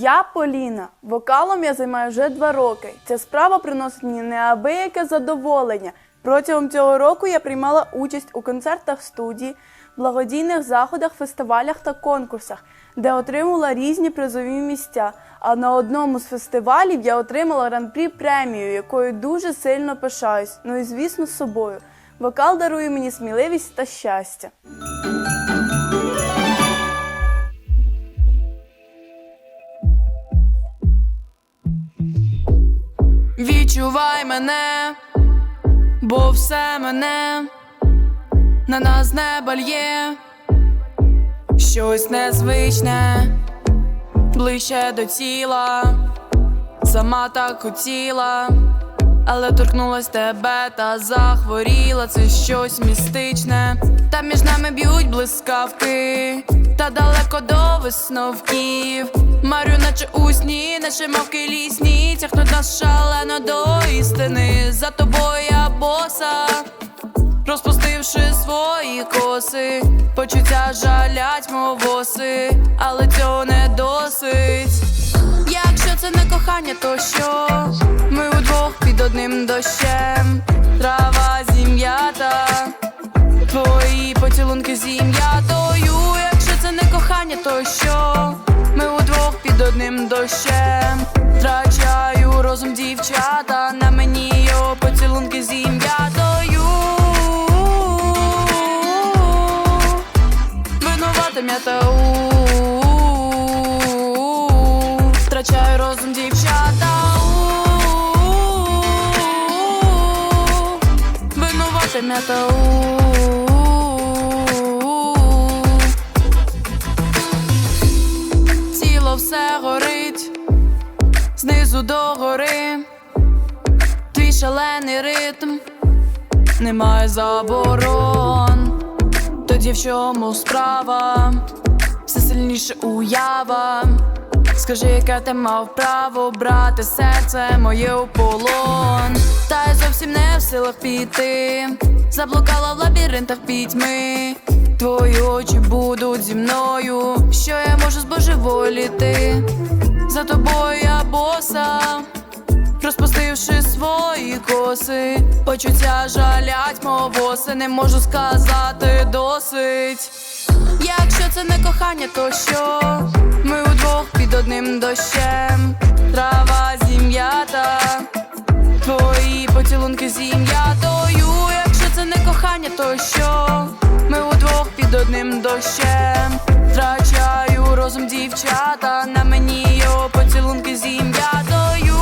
Я Поліна. Вокалом я займаю вже два роки. Ця справа приносить мені неабияке задоволення. Протягом цього року я приймала участь у концертах студії, благодійних заходах, фестивалях та конкурсах, де отримала різні призові місця. А на одному з фестивалів я отримала гран-прі премію, якою дуже сильно пишаюсь. Ну і звісно, з собою. Вокал дарує мені сміливість та щастя. Відчувай мене, бо все мене на нас неба лє щось незвичне, ближче до тіла, сама так хотіла, але торкнулась тебе та захворіла. Це щось містичне. Та між нами б'ють блискавки, та далеко до висновків. Марю, наче у сні, наче мавки лісні, тягнуть нас шалено до істини. За тобою я боса, розпустивши свої коси, почуття жалять мов воси, але цього не досить. Якщо це не кохання, то що? Ми удвох під одним дощем, трава зім'ята, твої поцілунки зім'ятою. Якщо це не кохання, то що? Ми удвох під одним дощем, втрачаю розум дівчата, на мені його поцілунки зім'ятою. Винуватим я та у Втрачаю розум дівчата у Винуватим все горить Знизу до гори Твій шалений ритм Немає заборон Тоді в чому справа? Все сильніше уява. Скажи, яке ти мав право брати серце моє у полон. Та я зовсім не в силах піти. Заблукала в лабіринтах пітьми. Твої очі будуть зі мною. Що я можу збожеволіти? За тобою я боса. Розпустивши свої коси, почуття жалять мов воси, не можу сказати досить. Якщо це не кохання, то що? Ми удвох під одним дощем, трава зім'ята, твої поцілунки зім'ятою. Якщо це не кохання, то що? Одним дощем, втрачаю розум дівчата, на мені його поцілунки зім'ятою.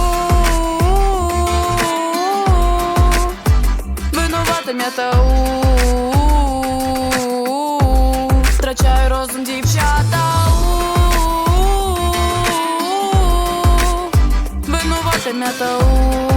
Винуватим я та у. Втрачаю розум дівчата у. Винуватим я та у